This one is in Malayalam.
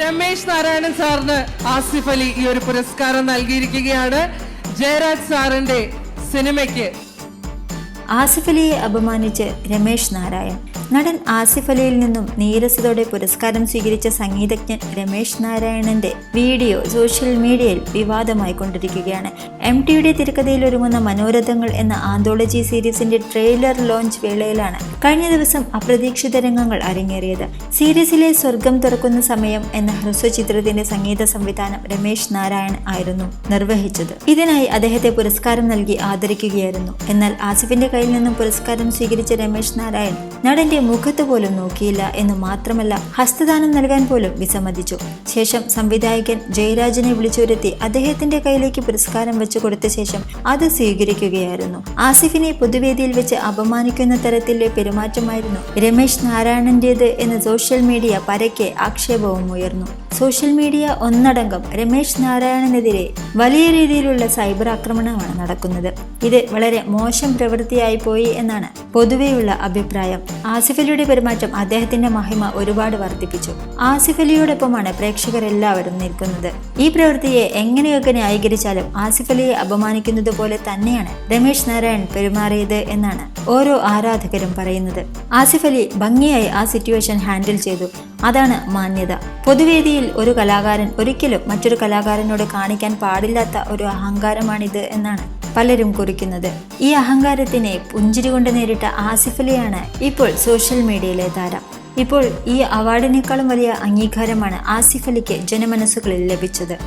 രമേശ് നാരായണൻ സാറിന് ആസിഫ് അലി ഈ ഒരു പുരസ്കാരം നൽകിയിരിക്കുകയാണ്. ജയരാജ് സാറിന്റെ സിനിമയ്ക്ക്. ആസിഫ് അലിയെ അപമാനിച്ച് രമേശ് നാരായൺ. നടൻ ആസിഫ് അലിയിൽ നിന്നും നീരസത്തോടെ പുരസ്കാരം സ്വീകരിച്ച സംഗീതജ്ഞൻ രമേശ് നാരായണന്റെ വീഡിയോ സോഷ്യൽ മീഡിയയിൽ വിവാദമായി കൊണ്ടിരിക്കുകയാണ്. എം ടിയുടെ തിരക്കഥയിൽ ഒരുങ്ങുന്ന മനോരഥങ്ങൾ എന്ന ആന്തോളജി സീരീസിന്റെ ട്രെയിലർ ലോഞ്ച് വേളയിലാണ് കഴിഞ്ഞ ദിവസം അപ്രതീക്ഷിത രംഗങ്ങൾ അരങ്ങേറിയത്. സീരീസിലെ സ്വർഗം തുറക്കുന്ന സമയം എന്ന ഹ്രസ്വചിത്രത്തിന്റെ സംഗീത സംവിധാനം രമേശ് നാരായൺ ആയിരുന്നു നിർവഹിച്ചത്. ഇതിനായി അദ്ദേഹത്തെ പുരസ്കാരം നൽകി ആദരിക്കുകയായിരുന്നു. എന്നാൽ ആസിഫിന്റെ കയ്യിൽ നിന്നും പുരസ്കാരം സ്വീകരിച്ച രമേശ് നാരായൺ നടന്റെ മുഖത്ത് പോലും നോക്കിയില്ല എന്ന് മാത്രമല്ല ഹസ്തദാനം നൽകാൻ പോലും വിസമ്മതിച്ചു. ശേഷം സംവിധായകൻ ജയരാജനെ വിളിച്ചുവരുത്തി അദ്ദേഹത്തിന്റെ കയ്യിലേക്ക് പുരസ്കാരം വെച്ചു കൊടുത്ത ശേഷം അത് സ്വീകരിക്കുകയായിരുന്നു. ആസിഫിനെ പൊതുവേദിയിൽ വെച്ച് അപമാനിക്കുന്ന തരത്തിലെ പെരുമാറ്റമായിരുന്നു രമേശ് നാരായണന്റേത് എന്ന് സോഷ്യൽ മീഡിയ പരക്കെ ആക്ഷേപവും ഉയർന്നു. സോഷ്യൽ മീഡിയ ഒന്നടങ്കം രമേശ് നാരായണനെതിരെ വലിയ രീതിയിലുള്ള സൈബർ ആക്രമണമാണ് നടക്കുന്നത്. ഇത് വളരെ മോശം പ്രവൃത്തിയായി പോയി എന്നാണ് പൊതുവെയുള്ള അഭിപ്രായം. ആസിഫലിയുടെ പെരുമാറ്റം അദ്ദേഹത്തിന്റെ മഹിമ ഒരുപാട് വർദ്ധിപ്പിച്ചു. ആസിഫലിയോടൊപ്പമാണ് പ്രേക്ഷകരെല്ലാവരും നിൽക്കുന്നത്. ഈ പ്രവൃത്തിയെ എങ്ങനെയൊക്കെ ന്യായീകരിച്ചാലും ആസിഫലിയെ അപമാനിക്കുന്നത് പോലെ തന്നെയാണ് രമേശ് നാരായൺ പെരുമാറിയത് എന്നാണ് ഓരോ ആരാധകരും പറയുന്നത്. ആസിഫ് അലി ഭംഗിയായി ആ സിറ്റുവേഷൻ ഹാൻഡിൽ ചെയ്തു. അതാണ് മാന്യത. പൊതുവേദിയിൽ ഒരു കലാകാരൻ ഒരിക്കലും മറ്റൊരു കലാകാരനോട് കാണിക്കാൻ പാടില്ലാത്ത ഒരു അഹങ്കാരമാണിത് എന്നാണ് പലരും കുറിക്കുന്നത്. ഈ അഹങ്കാരത്തിനെ പുഞ്ചിരി കൊണ്ട് നേരിട്ട ആസിഫ് അലിയാണ് ഇപ്പോൾ സോഷ്യൽ മീഡിയയിലെ താരം. ഇപ്പോൾ ഈ അവാർഡിനേക്കാളും വലിയ അംഗീകാരമാണ് ആസിഫ് അലിക്ക് ജനമനസ്സുകളിൽ ലഭിച്ചത്.